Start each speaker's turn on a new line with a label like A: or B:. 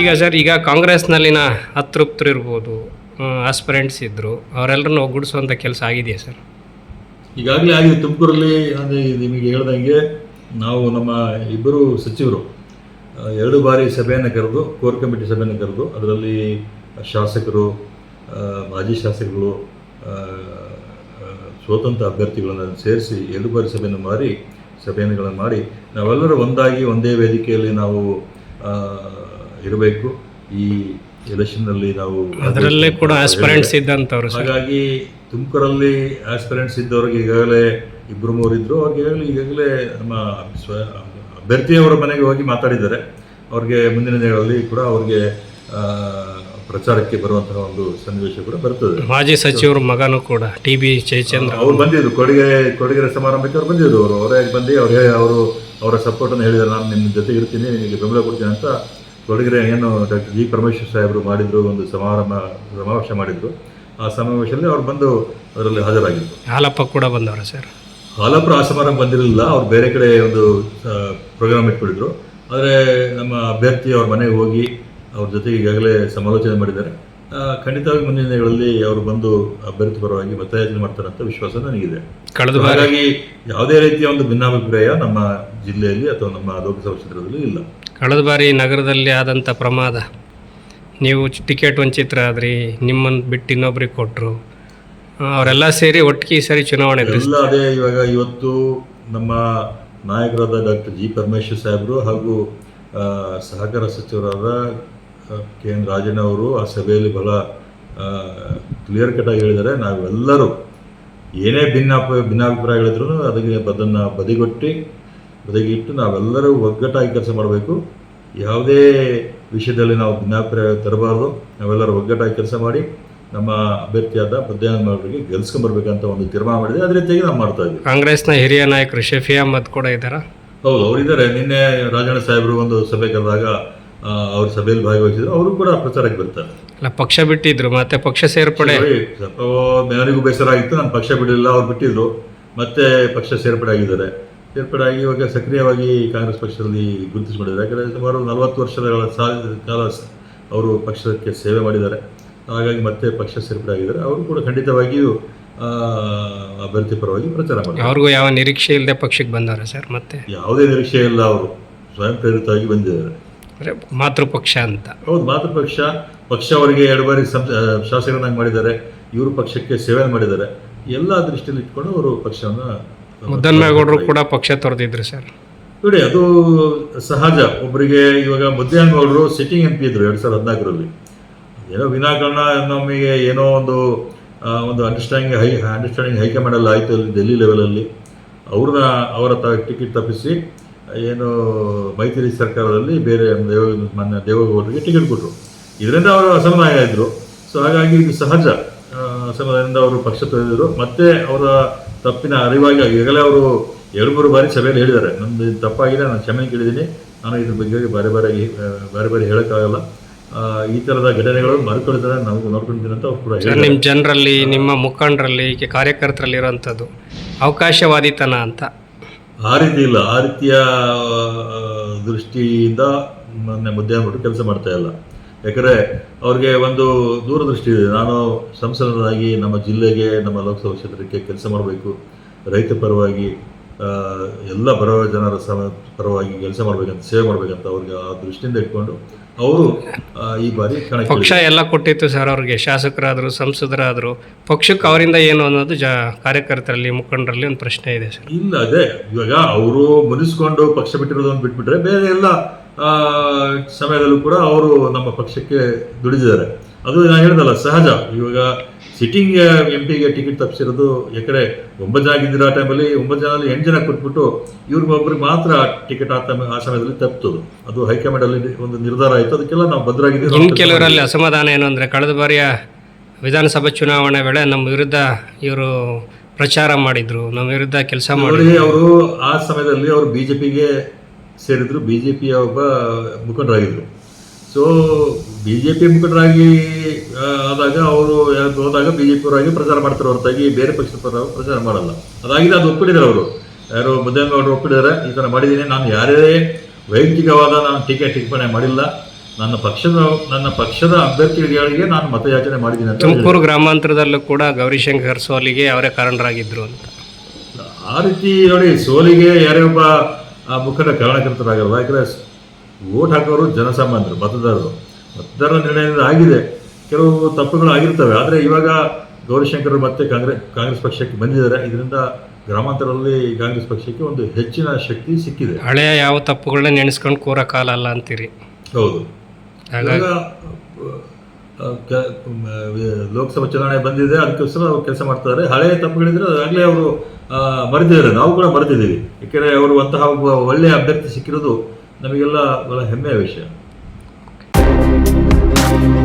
A: ಈಗ ಸರ್, ಈಗ ಕಾಂಗ್ರೆಸ್ನಲ್ಲಿನ ಅತೃಪ್ತರು ಇರ್ಬೋದು ಆಸ್ಪರೆಂಟ್ಸ್ ಇದ್ದರು ಅವರೆಲ್ಲರನ್ನು ಒಗ್ಗೂಡಿಸುವಂಥ ಕೆಲಸ ಆಗಿದೆಯಾ ಸರ್?
B: ಈಗಾಗಲೇ ಆಗಿದೆ. ತುಮಕೂರಲ್ಲಿ ಅಂದರೆ ನಿಮಗೆ ಹೇಳ್ದಂಗೆ ನಾವು ನಮ್ಮ ಇಬ್ಬರು ಸಚಿವರು ಎರಡು ಬಾರಿ ಸಭೆಯನ್ನು ಕರೆದು, ಕೋರ್ ಕಮಿಟಿ ಸಭೆಯನ್ನು ಕರೆದು, ಅದರಲ್ಲಿ ಶಾಸಕರು ಮಾಜಿ ಶಾಸಕರು ಸ್ವತಂತ್ರ ಅಭ್ಯರ್ಥಿಗಳನ್ನು ಸೇರಿಸಿ ಎರಡು ಬಾರಿ ಸಭೆಯನ್ನು ಮಾಡಿ, ಸಭೆಯನ್ನುಗಳನ್ನು ಮಾಡಿ, ನಾವೆಲ್ಲರೂ ಒಂದಾಗಿ, ಒಂದೇ ವೇದಿಕೆಯಲ್ಲಿ ನಾವು ಇರಬೇಕು. ಈ ಎಲೆಕ್ಷನ್ನಲ್ಲಿ ನಾವು
A: ಅದರಲ್ಲೇ ಕೂಡ ಆಸ್ಪರೆಂಟ್ಸ್ ಇದ್ದಂಥವ್ರು
B: ಹಾಗಾಗಿ ತುಮಕೂರಲ್ಲಿ ಆಸ್ಪೆರೆಂಟ್ಸ್ ಇದ್ದವ್ರಿಗೆ ಈಗಾಗಲೇ ಇಬ್ಬರು ಮೂರು ಇದ್ದರು ಅವ್ರಿಗೆ ಈಗಾಗಲೇ ಈಗಾಗಲೇ ನಮ್ಮ ಸ್ವ ಅಭ್ಯರ್ಥಿಯವರ ಮನೆಗೆ ಹೋಗಿ ಮಾತಾಡಿದ್ದಾರೆ. ಅವ್ರಿಗೆ ಮುಂದಿನ ದಿನಗಳಲ್ಲಿ ಕೂಡ ಅವ್ರಿಗೆ ಪ್ರಚಾರಕ್ಕೆ ಬರುವಂತಹ ಒಂದು ಸನ್ನಿವೇಶ ಕೂಡ ಬರ್ತದೆ.
A: ಮಾಜಿ ಸಚಿವರ ಮಗನೂ ಕೂಡ ಟಿ ಬಿ ಜಯಚಂದ್ರ.
B: ಅವ್ರು ಬಂದಿದ್ರು ಕೊಡುಗೆ ಕೊಡುಗೆ ಸಮಾರಂಭಕ್ಕೆ ಅವ್ರು ಬಂದಿದ್ರು ಅವರು ಅವರೇ ಬಂದು ಅವ್ರಿಗೆ ಅವರು ಅವರ ಸಪೋರ್ಟನ್ನು ಹೇಳಿದ್ದಾರೆ ನಾನು ನಿಮ್ಮ ಜೊತೆ ಇರ್ತೀನಿ ನಿಮಗೆ ಬೆಂಬಲ ಕೊಡ್ತೀನಿ ಅಂತ ತೊಡಗಿರೆ ಏನು ಡಾಕ್ಟರ್ ಜಿ. ಪರಮೇಶ್ವರ್ ಸಾಹೇಬರು ಮಾಡಿದ್ರು ಒಂದು ಸಮಾರಂಭ ಸಮಾವೇಶ ಮಾಡಿದ್ರು. ಆ ಸಮಾವೇಶದಲ್ಲಿ ಅವ್ರು ಬಂದು ಅದರಲ್ಲಿ ಹಾಜರಾಗಿದ್ದರು
A: ಹಾಲಪ್ಪ ಕೂಡ ಬಂದವರ ಸರ್?
B: ಹಾಲಪ್ಪ ಆ ಸಮಾರಂಭ ಬಂದಿರಲಿಲ್ಲ ಅವ್ರು ಬೇರೆ ಕಡೆ ಒಂದು ಪ್ರೋಗ್ರಾಮ್ ಇಟ್ಕೊಂಡಿದ್ರು. ಆದರೆ ನಮ್ಮ ಅಭ್ಯರ್ಥಿ ಅವ್ರ ಮನೆಗೆ ಹೋಗಿ ಅವ್ರ ಜೊತೆಗೆ ಈಗಾಗಲೇ ಸಮಾಲೋಚನೆ ಮಾಡಿದ್ದಾರೆ. ಖಂಡಿತವಾಗಿ ಮುಂದಿನ ದಿನಗಳಲ್ಲಿ ಅವರು ಬಂದು ಅಭ್ಯರ್ಥಿ ಪರವಾಗಿ ಮತಯಾಚನೆ ಮಾಡ್ತಾರೆ ಅಂತ ವಿಶ್ವಾಸ ನನಗಿದೆ.
A: ಕಳೆದ
B: ಹಾಗಾಗಿ ಯಾವುದೇ ರೀತಿಯ ಒಂದು ಭಿನ್ನಾಭಿಪ್ರಾಯ ನಮ್ಮ ಜಿಲ್ಲೆಯಲ್ಲಿ ಅಥವಾ ನಮ್ಮ ಲೋಕಸಭಾ ಕ್ಷೇತ್ರದಲ್ಲಿ ಇಲ್ಲ.
A: ಕಳೆದ ಬಾರಿ ನಗರದಲ್ಲಿ ಆದಂಥ ಪ್ರಮಾದ ನೀವು ಟಿಕೆಟ್ ವಂಚಿತರಾದ್ರಿ ನಿಮ್ಮನ್ನು ಬಿಟ್ಟು ಇನ್ನೊಬ್ರಿಗೆ ಕೊಟ್ಟರು ಅವರೆಲ್ಲ ಸೇರಿ ಒಟ್ಟಿಗೆ ಈ ಸರಿ ಚುನಾವಣೆ
B: ಎಲ್ಲ ಅದೇ ಇವಾಗ ಇವತ್ತು ನಮ್ಮ ನಾಯಕರಾದ ಡಾಕ್ಟರ್ ಜಿ ಪರಮೇಶ್ವರ್ ಸಾಹೇಬರು ಹಾಗೂ ಸಹಕಾರ ಸಚಿವರಾದ ಕೆ ಎನ್ ರಾಜಣ್ಣ ಅವರು ಆ ಸಭೆಯಲ್ಲಿ ಬಹಳ ಕ್ಲಿಯರ್ ಕಟ್ ಆಗಿ ಹೇಳಿದ್ದಾರೆ. ನಾವೆಲ್ಲರೂ ಏನೇ ಭಿನ್ನಾಪ ಭಿನ್ನಾಭಿಪ್ರಾಯಗಳಿದ್ರು ಅದಕ್ಕೆ ಅದನ್ನು ಬದಿಗೊಟ್ಟಿ ಬದಿಗಿಟ್ಟು ನಾವೆಲ್ಲರೂ ಒಗ್ಗಟ್ಟಾಗಿ ಕೆಲಸ ಮಾಡಬೇಕು. ಯಾವುದೇ ವಿಷಯದಲ್ಲಿ ನಾವು ಭಿನ್ನಾಭಿಪ್ರಾಯ ತರಬಾರ್ದು. ನಾವೆಲ್ಲರೂ ಒಗ್ಗಟ್ಟಾಗಿ ಕೆಲಸ ಮಾಡಿ ನಮ್ಮ ಅಭ್ಯರ್ಥಿಯಾದ ಅವರಿಗೆ ಗೆಲ್ಸ್ಕೊಂಬರ್ಬೇಕಂತ ಒಂದು ತೀರ್ಮಾನ ಮಾಡಿದೆ ಅದೇ ರೀತಿಯಾಗಿ ನಾವು ಮಾಡ್ತಾ ಇದ್ದೀವಿ.
A: ಕಾಂಗ್ರೆಸ್ನ ಹಿರಿಯ ನಾಯಕರು ಶಫಿ ಅಹಮದ್ ಕೂಡ ಇದ್ದಾರಾ?
B: ಹೌದು ಅವರಿದ್ದಾರೆ. ನಿನ್ನೆ ರಾಜಣ್ಣ ಸಾಹೇಬರು ಒಂದು ಸಭೆ ಕರೆದಾಗ ಅವ್ರ ಸಭೆಯಲ್ಲಿ ಭಾಗವಹಿಸಿದ್ರು ಅವರು ಕೂಡ ಪ್ರಚಾರಕ್ಕೆ ಬರ್ತಾರೆ.
A: ಅಲ್ಲ ಪಕ್ಷ ಬಿಟ್ಟಿದ್ರು ಮತ್ತೆ ಪಕ್ಷ ಸೇರ್ಪಡೆ.
B: ಸ್ವಲ್ಪ ನನಗೂ ಬೇಸರ ಆಗಿತ್ತು ನಾನು ಪಕ್ಷ ಬಿಡಲಿಲ್ಲ ಅವ್ರು ಬಿಟ್ಟಿದ್ರು. ಮತ್ತೆ ಪಕ್ಷ ಸೇರ್ಪಡೆ ಆಗಿದ್ದಾರೆ ಸೇರ್ಪಡೆ ಆಗಿ ಇವಾಗ ಸಕ್ರಿಯವಾಗಿ ಕಾಂಗ್ರೆಸ್ ಪಕ್ಷದಲ್ಲಿ ಗುರುತಿಸಿಕೊಂಡಿದ್ದಾರೆ. ಯಾಕಂದರೆ ಸುಮಾರು ನಲವತ್ತು ವರ್ಷಗಳ ಕಾಲ ಅವರು ಪಕ್ಷಕ್ಕೆ ಸೇವೆ ಮಾಡಿದ್ದಾರೆ. ಹಾಗಾಗಿ ಮತ್ತೆ ಪಕ್ಷ ಸೇರ್ಪಡೆ ಆಗಿದ್ದಾರೆ ಅವರು ಕೂಡ ಖಂಡಿತವಾಗಿಯೂ ಅಭ್ಯರ್ಥಿ ಪರವಾಗಿ ಪ್ರಚಾರ ಮಾಡ್ತಾರೆ.
A: ಅವ್ರಿಗೂ ಯಾವ ನಿರೀಕ್ಷೆ ಇಲ್ಲದೆ ಪಕ್ಷಕ್ಕೆ ಬಂದವರ ಸರ್ ಮತ್ತೆ?
B: ಯಾವುದೇ ನಿರೀಕ್ಷೆ ಇಲ್ಲ ಅವರು. ಸ್ವಯಂ ಪ್ರೇರಿತವಾಗಿ ಬಂದಿದ್ದಾರೆ.
A: ಅಂದ್ರೆ ಮಾತೃಪಕ್ಷ ಅಂತ.
B: ಹೌದು ಮಾತೃಪಕ್ಷ ಪಕ್ಷ ಅವರಿಗೆ ಎರಡು ಬಾರಿ ಶಾಸಕರನ್ನಾಗಿ ಮಾಡಿದ್ದಾರೆ ಇವರು ಪಕ್ಷಕ್ಕೆ ಸೇವೆ ಮಾಡಿದ್ದಾರೆ. ಎಲ್ಲ ದೃಷ್ಟಿಯಲ್ಲಿ ಇಟ್ಕೊಂಡು ಅವರು ಪಕ್ಷವನ್ನು
A: ಮುದ್ದನ್ಮೇಗೌಡರು ಕೂಡ ಪಕ್ಷ ತೊರೆದಿದ್ರು ಸರ್.
B: ನೋಡಿ ಅದು ಸಹಜ. ಒಬ್ಬರಿಗೆ ಇವಾಗ ಮುದ್ದೆಹಣ್ಣಗೌಡರು ಸಿಟ್ಟಿಂಗ್ ಎಂ ಪಿ ಇದ್ರು ಎರಡು ಸಾವಿರದ ಹದಿನಾಲ್ಕರಲ್ಲಿ. ಏನೋ ವಿನಾಕಾರಣ ನಮಗೆ ಏನೋ ಒಂದು ಒಂದು ಅಂಡರ್ಸ್ಟ್ಯಾಂಡಿಂಗ್ ಹೈ ಅಂಡರ್ಸ್ಟ್ಯಾಂಡಿಂಗ್ ಹೈಕಮಾಂಡಲ್ಲಿ ಆಯಿತು ಅಲ್ಲಿ ಡೆಲ್ಲಿ ಲೆವೆಲಲ್ಲಿ ಅವ್ರನ್ನ ಅವರ ಟಿಕೆಟ್ ತಪ್ಪಿಸಿ ಏನು ಮೈತ್ರಿ ಸರ್ಕಾರದಲ್ಲಿ ಬೇರೆ ದೇವ ಮಾನ್ಯ ದೇವೇಗೌಡರಿಗೆ ಟಿಕೆಟ್ ಕೊಟ್ಟರು ಇದರಿಂದ ಅವರು ಅಸಮಾಧಾನ ಇದ್ದರು ಸೊ ಹಾಗಾಗಿ ಇದು ಸಹಜ. ಅಸಮಾಧಾನದಿಂದ ಅವರು ಪಕ್ಷ ತೊರೆದಿದ್ರು ಮತ್ತೆ ಅವರ ತಪ್ಪಿನ ಅರಿವಾಗಿ ಈಗಲೇ ಅವರು ಎರಡು ಮೂರು ಬಾರಿ ಸಭೆಯಲ್ಲಿ ಹೇಳಿದ್ದಾರೆ. ನಮ್ದು ಇದು ತಪ್ಪಾಗಿದೆ ನಾನು ಕ್ಷಮೆ ಕೇಳಿದ್ದೀನಿ. ನಾನು ಇದ್ರ ಬಗ್ಗೆ ಬಾರಿ ಬಾರಿ ಬಾರಿ ಬಾರಿ ಹೇಳೋಕ್ಕಾಗಲ್ಲ. ಈ ಥರದ ಘಟನೆಗಳು ಮರುಕಳಿದ್ರೆ ನಾವು ನೋಡ್ಕೊಂಡಿದ್ದೀನಿ ಅಂತ ಅವ್ರು ಕೂಡ
A: ನಿಮ್ಮ ಜನರಲ್ಲಿ ನಿಮ್ಮ ಮುಖಂಡರಲ್ಲಿ ಈಕೆ ಕಾರ್ಯಕರ್ತರಲ್ಲಿ ಇರೋಂಥದ್ದು ಅವಕಾಶವಾದಿತನ ಅಂತ.
B: ಆ ರೀತಿ ಇಲ್ಲ. ಆ ರೀತಿಯ ದೃಷ್ಟಿಯಿಂದ ಮೊನ್ನೆ ಅಂದ್ಬಿಟ್ಟು ಕೆಲಸ ಮಾಡ್ತಾ ಇಲ್ಲ. ಯಾಕಂದರೆ ಅವ್ರಿಗೆ ಒಂದು ದೂರದೃಷ್ಟಿ ಇದೆ. ನಾನು ಸಂಸದನಾಗಿ ನಮ್ಮ ಜಿಲ್ಲೆಗೆ, ನಮ್ಮ ಲೋಕಸಭಾ ಕ್ಷೇತ್ರಕ್ಕೆ ಕೆಲಸ ಮಾಡಬೇಕು. ರೈತ ಪರವಾಗಿ ಎಲ್ಲ ಬರೋ ಜನರ ಸಮ, ಪರವಾಗಿ ಕೆಲಸ ಮಾಡಬೇಕಂತ, ಸೇವೆ ಮಾಡಬೇಕಂತ ಅವ್ರಿಗೆ ಆ ದೃಷ್ಟಿಯಿಂದ ಇಟ್ಕೊಂಡು ಅವರು ಈ ಬಾರಿ ಕಣಕ್ಕೆ
A: ಪಕ್ಷ ಎಲ್ಲ ಕೊಟ್ಟಿತ್ತು ಸರ್ ಅವ್ರಿಗೆ. ಶಾಸಕರಾದರು ಸಂಸದರಾದರು. ಪಕ್ಷಕ್ಕೆ ಅವರಿಂದ ಏನು ಅನ್ನೋದು ಜ ಕಾರ್ಯಕರ್ತರಲ್ಲಿ ಮುಖಂಡರಲ್ಲಿ ಒಂದು ಪ್ರಶ್ನೆ ಇದೆ ಸರ್.
B: ಇಲ್ಲ ಅದೇ. ಇವಾಗ ಅವರು ಮುನಿಸ್ಕೊಂಡು ಪಕ್ಷ ಬಿಟ್ಟಿರೋದನ್ನು ಬಿಟ್ಬಿಟ್ರೆ ಬೇರೆ ಎಲ್ಲ ಆ, ಸಮಯದಲ್ಲೂ ಕೂಡ ಅವರು ನಮ್ಮ ಪಕ್ಷಕ್ಕೆ ದುಡಿದಿದ್ದಾರೆ. ಅದು ನಾನು ಹೇಳ್ದಲ್ಲ ಸಹಜ. ಇವಾಗ ಸಿಟ್ಟಿಂಗ್ ಎಂ ಪಿಗೆ ಟಿಕೆಟ್ ತಪ್ಪಿಸಿರೋದು ಯಾಕಂದರೆ ಒಂಬತ್ತು ಜನ ಆ ಟೈಮಲ್ಲಿ ಒಂಬತ್ತು ಜನಲ್ಲಿ ಎಂಟು ಜನ ಕೊಟ್ಬಿಟ್ಟು ಇವ್ರಿಗೊಬ್ಬರಿಗೆ ಮಾತ್ರ ಟಿಕೆಟ್ ಆ ಟೈಮ್ ಆ ಸಮಯದಲ್ಲಿ ತಪ್ಪಿತು ಅದು ಹೈಕಮಾಂಡ್ ಅಲ್ಲಿ ಒಂದು ನಿರ್ಧಾರ ಆಯಿತು ಅದಕ್ಕೆಲ್ಲ ನಾವು ಭದ್ರಾಗಿದ್ದೀವಿ.
A: ಕೆಲವರಲ್ಲಿ ಅಸಮಾಧಾನ ಏನು ಅಂದರೆ ಕಳೆದ ಬಾರಿಯ ವಿಧಾನಸಭಾ ಚುನಾವಣೆ ವೇಳೆ ನಮ್ಮ ವಿರುದ್ಧ ಇವರು ಪ್ರಚಾರ ಮಾಡಿದ್ರು. ನಮ್ಮ ವಿರುದ್ಧ ಕೆಲಸ ಮಾಡಿ
B: ಅವರು ಆ ಸಮಯದಲ್ಲಿ ಅವರು ಬಿಜೆಪಿಗೆ ಸೇರಿದ್ರು. ಬಿಜೆಪಿಯ ಒಬ್ಬ ಮುಖಂಡರಾಗಿದ್ರು. ಸೊ ಬಿಜೆಪಿ ಮುಖಂಡರಾಗಿ ಆ, ಆದಾಗ ಅವರು ಹೋದಾಗ ಬಿ ಜೆ ಪಿಯವರಾಗಿ ಪ್ರಚಾರ ಮಾಡ್ತಾರೆ ಹೊರತಾಗಿ ಬೇರೆ ಪಕ್ಷದ ಪರ ಪ್ರಚಾರ ಮಾಡಲ್ಲ. ಅದಾಗಿದೆ ಅದು ಒಪ್ಪಿಟ್ಟಿದ್ದಾರೆ ಅವರು. ಯಾರು ಮುದ್ದೆಗೌಡರು ಒಪ್ಪಿದ್ದಾರೆ ಈ ಥರ ಮಾಡಿದ್ದೀನಿ. ನಾನು ಯಾರೇ ವೈಯಕ್ತಿಕವಾದ ನಾನು ಟೀಕೆ ಟಿಪ್ಪಣಿ ಮಾಡಿಲ್ಲ. ನನ್ನ ಪಕ್ಷದ ನನ್ನ ಪಕ್ಷದ ಅಭ್ಯರ್ಥಿಗಳಿಗೆ ನಾನು ಮತಯಾಚನೆ ಮಾಡಿದ್ದೀನಿ ಅಂತ
A: ತುಮಕೂರು ಗ್ರಾಮಾಂತರದಲ್ಲೂ ಕೂಡ ಗೌರಿಶಂಕರ್ ಸೋಲಿಗೆ ಅವರೇ ಕಾರಣರಾಗಿದ್ದರು ಅಂತ.
B: ಆ ರೀತಿ ನೋಡಿ ಸೋಲಿಗೆ ಯಾರೇ ಒಬ್ಬ ಆ ಮುಖಂಡ ಕಾರಣಕರ್ತರಾಗಲ್ಲ. ಯಾಕಂದರೆ ಓಟ್ ಹಾಕೋರು ಜನಸಾಮಾನ್ಯರು ಮತದಾರರು. ಮತದಾರರ ನಿರ್ಣಯದಿಂದ ಆಗಿದೆ. ಕೆಲವು ತಪ್ಪುಗಳು ಆಗಿರ್ತವೆ ಆದರೆ ಇವಾಗ ಗೌರಿಶಂಕರ್ ಮತ್ತೆ ಕಾಂಗ್ರೆಸ್ ಕಾಂಗ್ರೆಸ್ ಪಕ್ಷಕ್ಕೆ ಬಂದಿದ್ದಾರೆ. ಇದರಿಂದ ಗ್ರಾಮಾಂತರದಲ್ಲಿ ಕಾಂಗ್ರೆಸ್ ಪಕ್ಷಕ್ಕೆ ಒಂದು ಹೆಚ್ಚಿನ ಶಕ್ತಿ ಸಿಕ್ಕಿದೆ.
A: ಹಳೆಯ ಯಾವ ತಪ್ಪುಗಳನ್ನ ನೆನೆಸ್ಕೊಂಡು ಕೋರ ಕಾಲ ಅಲ್ಲ ಅಂತೀರಿ?
B: ಹೌದು. ಇವಾಗ ಲೋಕಸಭಾ ಚುನಾವಣೆ ಬಂದಿದೆ. ಅದಕ್ಕೋಸ್ಕರ ಅವ್ರು ಕೆಲಸ ಮಾಡ್ತಾರೆ ಹಳೆಯ ತಪ್ಪುಗಳಿದ್ರೆ ಅದಾಗಲೇ ಅವರು ಮರೆತಿದ್ದಾರೆ. ನಾವು ಕೂಡ ಮರೆತಿದ್ದೀವಿ. ಏಕೆಂದರೆ ಅವರು ಅಂತಹ ಒಬ್ಬ ಒಳ್ಳೆಯ ಅಭ್ಯರ್ಥಿ ಸಿಕ್ಕಿರೋದು ನಮಗೆಲ್ಲ ಬಹಳ ಹೆಮ್ಮೆಯ ವಿಷಯ. Bye.